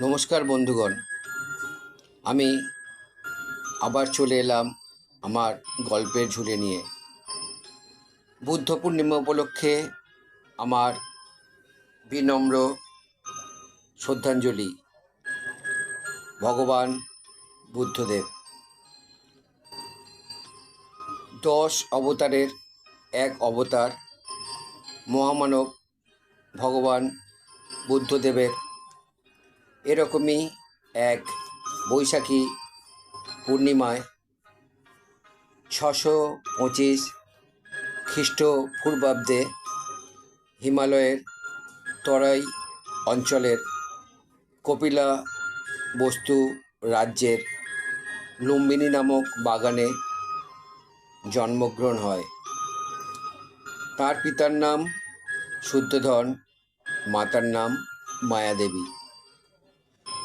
নমস্কার বন্ধুগণ। আমি আবার চলে এলাম আমার গল্পের ঝুলে নিয়ে। বুদ্ধ পূর্ণিমা উপলক্ষে আমার বিনম্র শ্রদ্ধাঞ্জলি। ভগবান বুদ্ধদেব। দশ অবতারের এক অবতার মহামানব ভগবান বুদ্ধদেবের এরকমই এক বৈশাখী পূর্ণিমায় ছশো পঁচিশ খ্রিস্টপূর্বাব্দে হিমালয়ের তরাই অঞ্চলের কপিলা বস্তু রাজ্যের লুম্বিনী নামক বাগানে জন্মগ্রহণ হয়। তার পিতার নাম শুদ্ধধন, মাতার নাম মায়াদেবী।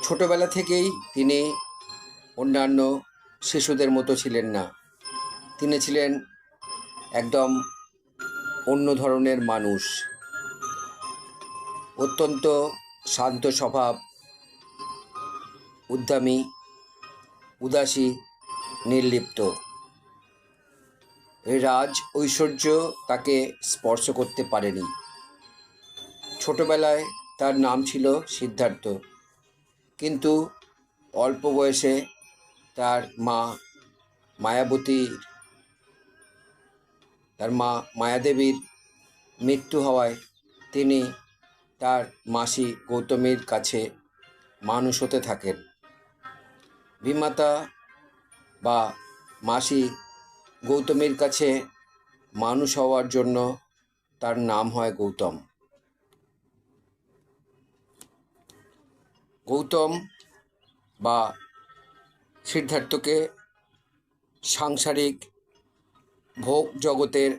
ছোটবেলা থেকেই তিনি অন্যান্য শিশুদের মতো ছিলেন না। তিনি ছিলেন একদম অন্য ধরনের মানুষ। অত্যন্ত শান্ত স্বভাব, উদ্যমী, উদাসী, নির্লিপ্ত। রাজ ঐশ্বর্য তাকে স্পর্শ করতে পারেনি। ছোটবেলায় তার নাম ছিল সিদ্ধার্থ। কিন্তু অল্প বয়সে তার মা মায়াবতীর, তার মা মায়াদেবীর মৃত্যু হওয়ায় তিনি তার মাসি গৌতমীর কাছে মানুষ হতে থাকেন। বিমাতা বা মাসি গৌতমীর কাছে মানুষ হওয়ার জন্য তার নাম হয় গৌতম। গৌতম বা সিদ্ধার্থকে সাংসারিক ভোগ জগতের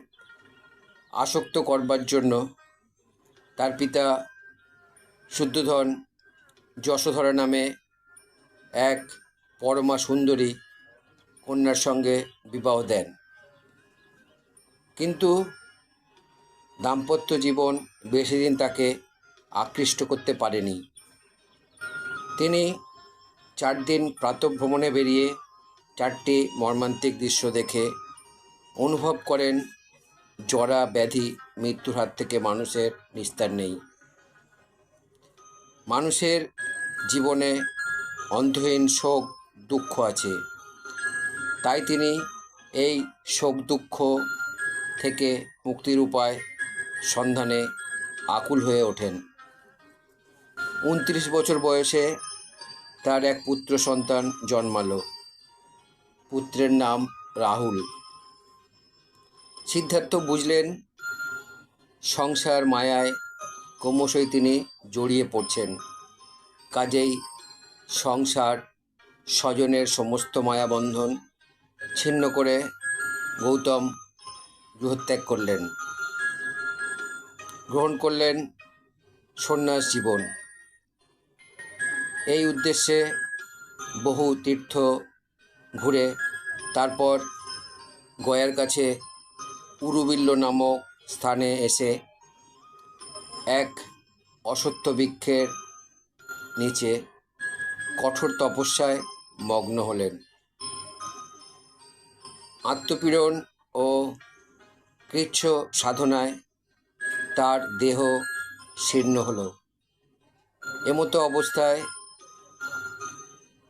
আসক্ত করবার জন্য তার পিতা শুদ্ধধন যশোধরা নামে এক পরমা সুন্দরী কন্যার সঙ্গে বিবাহ দেন। কিন্তু দাম্পত্য জীবন বেশি দিন তাকে আকৃষ্ট করতে পারেনি। তিনি চার দিন প্রাতভ্রমণে বেরিয়ে চারটি মর্মান্তিক দৃশ্য দেখে অনুভব করেন, জরা ব্যাধি মৃত্যুর হাত থেকে মানুষের নিস্তার নেই। মানুষের জীবনে অন্তহীন শোক, দুঃখ আছে। তাই তিনি এই শোক, দুঃখ থেকে মুক্তির উপায় সন্ধানে আকুল হয়ে ওঠেন। উনত্রিশ বছর বয়সে তার এক পুত্র সন্তান জন্মালো। পুত্রের নাম রাহুল। সিদ্ধার্থ বুঝলেন, সংসার মায়ায় ক্রমশই তিনি জড়িয়ে পড়ছেন। কাজেই সংসার, স্বজনের সমস্ত মায়াবন্ধন ছিন্ন করে গৌতম গৃহত্যাগ করলেন। গ্রহণ করলেন সন্ন্যাস জীবন। এই উদ্দেশ্যে বহু তীর্থ ঘুরে তারপর গয়ার কাছে উরুবিল্ল নামক স্থানে এসে এক অসত্য বৃক্ষের নিচে কঠোর তপস্যায় মগ্ন হলেন। আত্মপীড়ন ও কৃচ্ছ সাধনায় তার দেহ শীর্ণ হল। এমতো অবস্থায়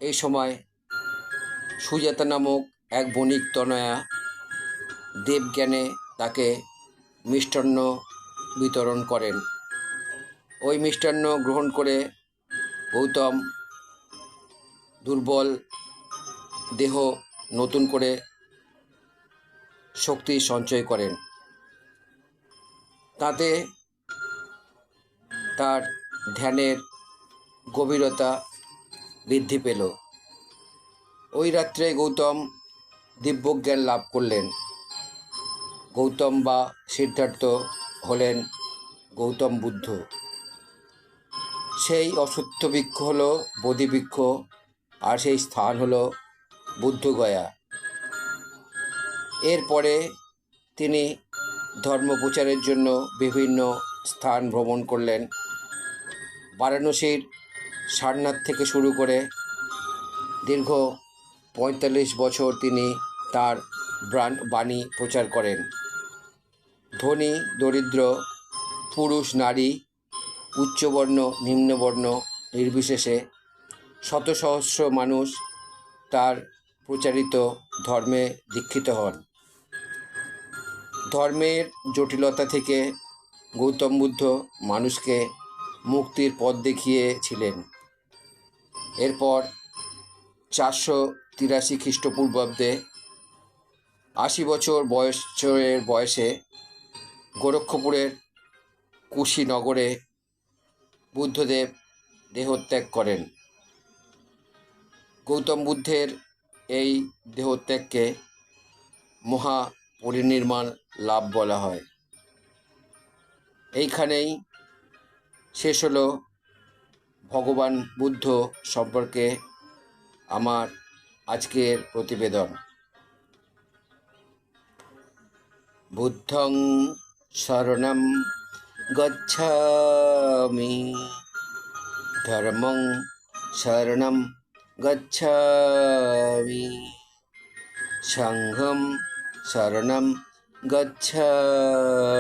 এই সময় সুজাতা নামক এক বণিক তনয়া দেবজ্ঞানে তাকে মিষ্টান্ন বিতরণ করেন। ওই মিষ্টান্ন গ্রহণ করে গৌতম দুর্বল দেহ নতুন করে শক্তি সঞ্চয় করেন। তাতে তার ধ্যানের গভীরতা বৃদ্ধি পেল। ওই রাত্রে গৌতম দিব্যজ্ঞান লাভ করলেন। গৌতম বা সিদ্ধার্থ হলেন গৌতম বুদ্ধ। সেই অসত্য বৃক্ষ হল বোধিবৃক্ষ আর সেই স্থান হল বুদ্ধগয়া এরপরে তিনি ধর্ম প্রচারের জন্য বিভিন্ন স্থান ভ্রমণ করলেন। বারাণসীর সারনাথ থেকে শুরু করে দীর্ঘ পঁয়তাল্লিশ বছর তিনি তার ব্রান- বাণী প্রচার করেন। ধনী, দরিদ্র, পুরুষ, নারী, উচ্চবর্ণ, নিম্নবর্ণ নির্বিশেষে শত সহস্র মানুষ তার প্রচারিত ধর্মে দীক্ষিত হন। ধর্মের জটিলতা থেকে গৌতম বুদ্ধ মানুষকে মুক্তির পথ দেখিয়েছিলেন। এরপর চারশো তিরাশি খ্রিস্টপূর্বাব্দে আশি বছর বয়সের বয়সে গোরক্ষপুরের কুশীনগরে বুদ্ধদেব দেহত্যাগ করেন। গৌতম বুদ্ধের এই দেহত্যাগকে মহা পরিনির্মাণ লাভ বলা হয়। এইখানেই শেষ হলো ভগবান বুদ্ধ সম্পর্কে আমার আজকের প্রতিবেদন। বুদ্ধং শরণম গচ্ছামি, ধর্মং শরণম গচ্ছামি, সংঘম শরণম গচ্ছামি।